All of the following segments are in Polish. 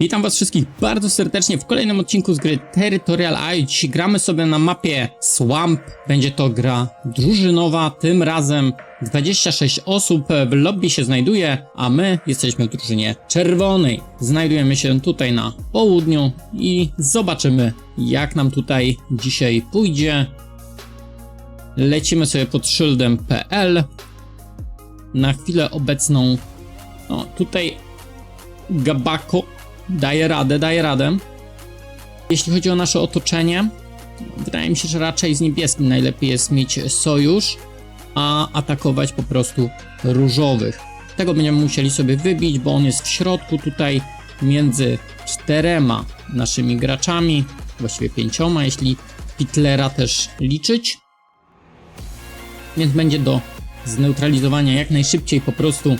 Witam was wszystkich bardzo serdecznie w kolejnym odcinku z gry Territorial Eye. Dzisiaj gramy sobie na mapie Swamp. Będzie to gra drużynowa, tym razem 26 osób w lobby się znajduje, a my jesteśmy w drużynie czerwonej. Znajdujemy się tutaj na południu i zobaczymy jak nam tutaj dzisiaj pójdzie. Lecimy sobie pod szyldem PL. Na chwilę obecną, no tutaj Gabako daje radę, daje radę. Jeśli chodzi o nasze otoczenie, wydaje mi się, że raczej z niebieskim najlepiej jest mieć sojusz, a atakować po prostu różowych. Tego będziemy musieli sobie wybić, bo on jest w środku tutaj między czterema naszymi graczami, właściwie pięcioma, jeśli Hitlera też liczyć. Więc będzie do zneutralizowania jak najszybciej po prostu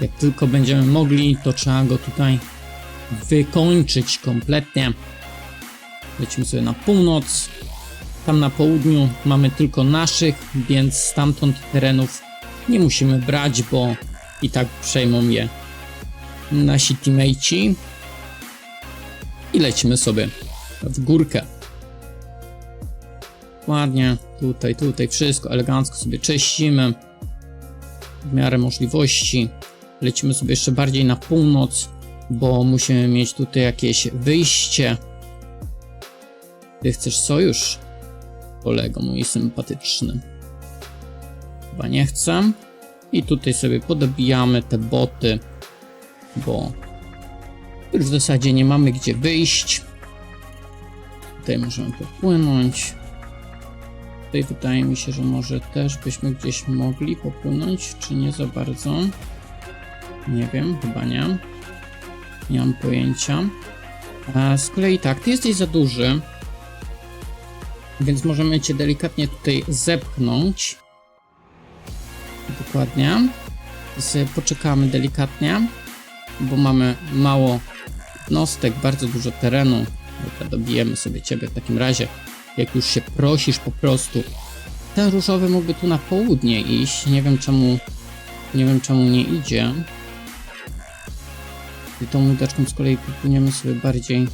jak tylko będziemy mogli, to trzeba go tutaj wykończyć kompletnie. Lecimy sobie na północ. Tam na południu mamy tylko naszych, więc stamtąd terenów nie musimy brać, bo i tak przejmą je nasi teammateci. I lecimy sobie w górkę. Ładnie, tutaj, tutaj wszystko elegancko sobie czyścimy w miarę możliwości. Lecimy sobie jeszcze bardziej na północ, bo musimy mieć tutaj jakieś wyjście. Ty chcesz sojusz? Kolego mój sympatyczny. Chyba nie chcę. I tutaj sobie podobijamy te boty, bo już w zasadzie nie mamy gdzie wyjść. Tutaj możemy popłynąć. Tutaj wydaje mi się, że może też byśmy gdzieś mogli popłynąć, czy nie za bardzo. Nie wiem, chyba nie. Nie mam pojęcia. Z kolei tak, ty jesteś za duży, więc możemy cię delikatnie tutaj zepchnąć. Dokładnie. Sobie poczekamy delikatnie, bo mamy mało jednostek, bardzo dużo terenu. Dobijemy sobie ciebie w takim razie. Jak już się prosisz po prostu. Ten różowy mógłby tu na południe iść. Nie wiem czemu. Nie wiem czemu nie idzie. I tą łódeczką z kolei popłyniemy sobie bardziej.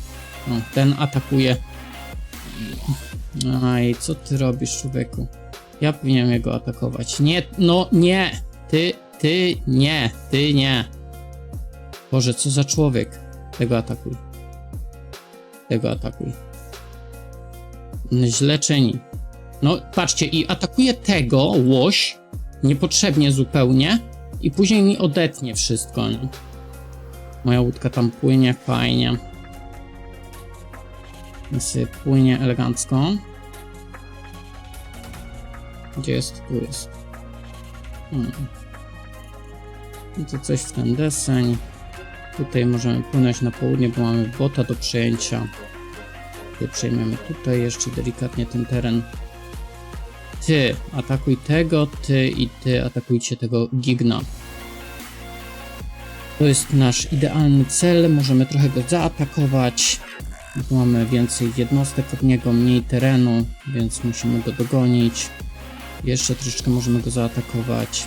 O, ten atakuje. Aj, co ty robisz, człowieku? Ja powinienem jego atakować. Nie, no nie! Ty, ty, nie, ty nie. Boże, co za człowiek? Tego atakuj. Tego atakuj. Źle czyni. No, patrzcie, i atakuje tego łoś niepotrzebnie zupełnie i później mi odetnie wszystko. Nie? Moja łódka tam płynie fajnie. I sobie płynie elegancko. Gdzie jest? Tu jest. Hmm. No to coś w ten deseń. Tutaj możemy płynąć na południe, bo mamy bota do przejęcia. Tutaj przejmiemy tutaj jeszcze delikatnie ten teren. Ty, atakuj tego, ty i ty atakujcie tego gigna. To jest nasz idealny cel, możemy trochę go zaatakować. Tu mamy więcej jednostek od niego, mniej terenu, więc musimy go dogonić. Jeszcze troszeczkę możemy go zaatakować.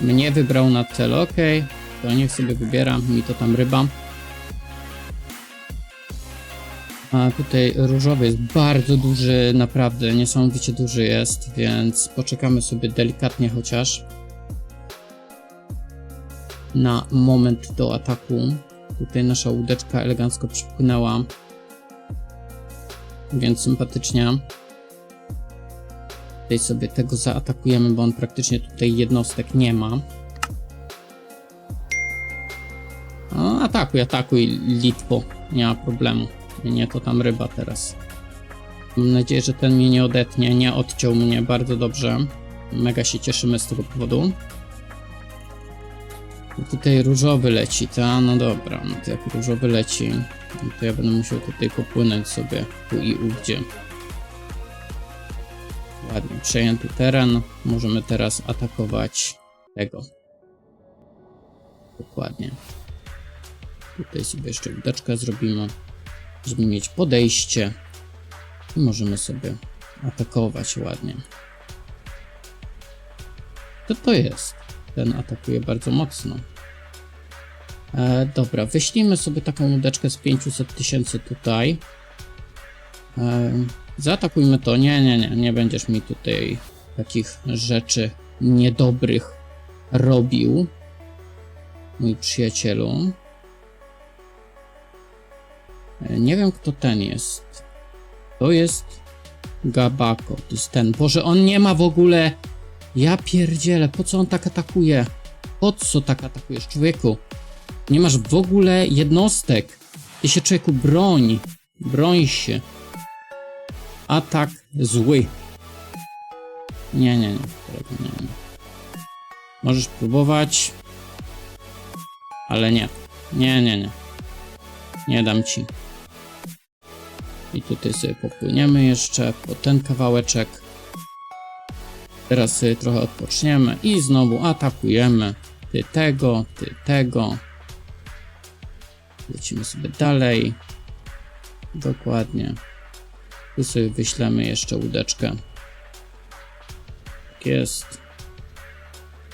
Mnie wybrał na cel, ok. To niech sobie wybiera, mi to tam ryba. A tutaj różowy jest bardzo duży, naprawdę niesamowicie duży jest, więc poczekamy sobie delikatnie chociaż na moment do ataku. Tutaj nasza łódeczka elegancko przypłynęła, więc sympatycznie. Tutaj sobie tego zaatakujemy, bo on praktycznie tutaj jednostek nie ma. Atakuj, atakuj, Litwo, nie ma problemu. Nie, to tam ryba teraz. Mam nadzieję, że ten mnie nie odetnie, nie odciął mnie bardzo dobrze. Mega się cieszymy z tego powodu. Tutaj różowy leci, ta? No dobra, no to jak różowy leci, no to ja będę musiał tutaj popłynąć sobie tu i ówdzie. Ładnie, przejęty teren. Możemy teraz atakować tego. Dokładnie. Tutaj sobie jeszcze łódeczkę zrobimy, żeby mieć podejście. I możemy sobie atakować ładnie. Co to jest? Ten atakuje bardzo mocno. E, dobra, wyślijmy sobie taką łódeczkę z 500 tysięcy tutaj. E, zaatakujmy to. Nie, nie, nie, nie będziesz mi tutaj takich rzeczy niedobrych robił, mój przyjacielu. E, Nie wiem, kto ten jest. To jest Gabako. To jest ten. Boże, on nie ma w ogóle. Ja pierdzielę, po co on tak atakuje? Po co tak atakujesz, człowieku? Nie masz w ogóle jednostek. Ty się, człowieku, broń. Broń się. Atak zły. Nie, nie, nie. nie, nie. Możesz próbować. Ale nie. Nie, nie, nie. Nie dam ci. I tutaj sobie popłyniemy jeszcze po ten kawałeczek. Teraz trochę odpoczniemy i znowu atakujemy. Ty tego, ty tego. Lecimy sobie dalej. Dokładnie. Tu sobie wyślemy jeszcze łódeczkę. Tak jest.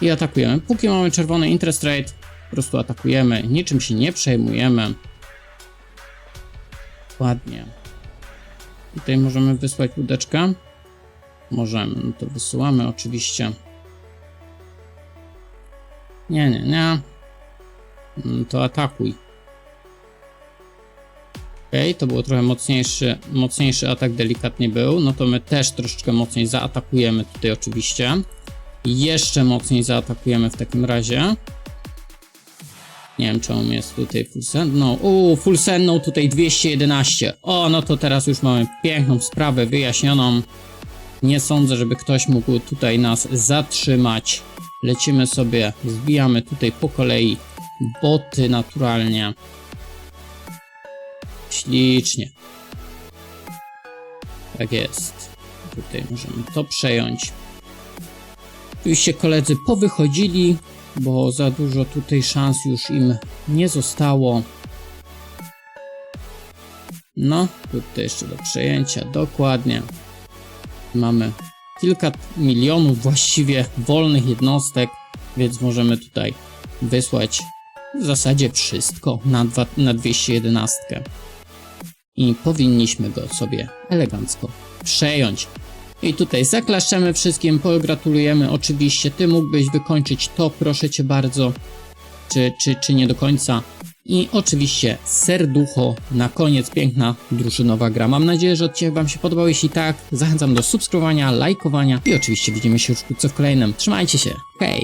I atakujemy. Póki mamy czerwony interest rate, po prostu atakujemy. Niczym się nie przejmujemy. Ładnie. Tutaj możemy wysłać łódeczkę. Możemy, no to wysyłamy oczywiście. Nie, nie, nie. Mm, To atakuj. Okej, to było trochę mocniejszy, mocniejszy atak, delikatnie był. No to my też troszeczkę mocniej zaatakujemy tutaj oczywiście. Jeszcze mocniej zaatakujemy w takim razie. Nie wiem, czemu jest tutaj full senną. Uuu, full senną tutaj 211. O, no to teraz już mamy piękną sprawę wyjaśnioną. Nie sądzę, żeby ktoś mógł tutaj nas zatrzymać. Lecimy sobie, zbijamy tutaj po kolei boty naturalnie. Ślicznie. Tak jest. Tutaj możemy to przejąć. Oczywiście koledzy powychodzili, bo za dużo tutaj szans już im nie zostało. No, tutaj jeszcze do przejęcia, dokładnie. Mamy kilka milionów właściwie wolnych jednostek, więc możemy tutaj wysłać w zasadzie wszystko na, dwa, na 211. I powinniśmy go sobie elegancko przejąć. I tutaj zaklaszczemy wszystkim, pogratulujemy. Oczywiście, ty mógłbyś wykończyć to, proszę cię bardzo. Czy, czy, czy nie do końca. I oczywiście serducho na koniec, piękna drużynowa gra. Mam nadzieję, że odcinek wam się podobał. Jeśli tak, zachęcam do subskrybowania, lajkowania i oczywiście widzimy się już wkrótce w kolejnym. Trzymajcie się, hej!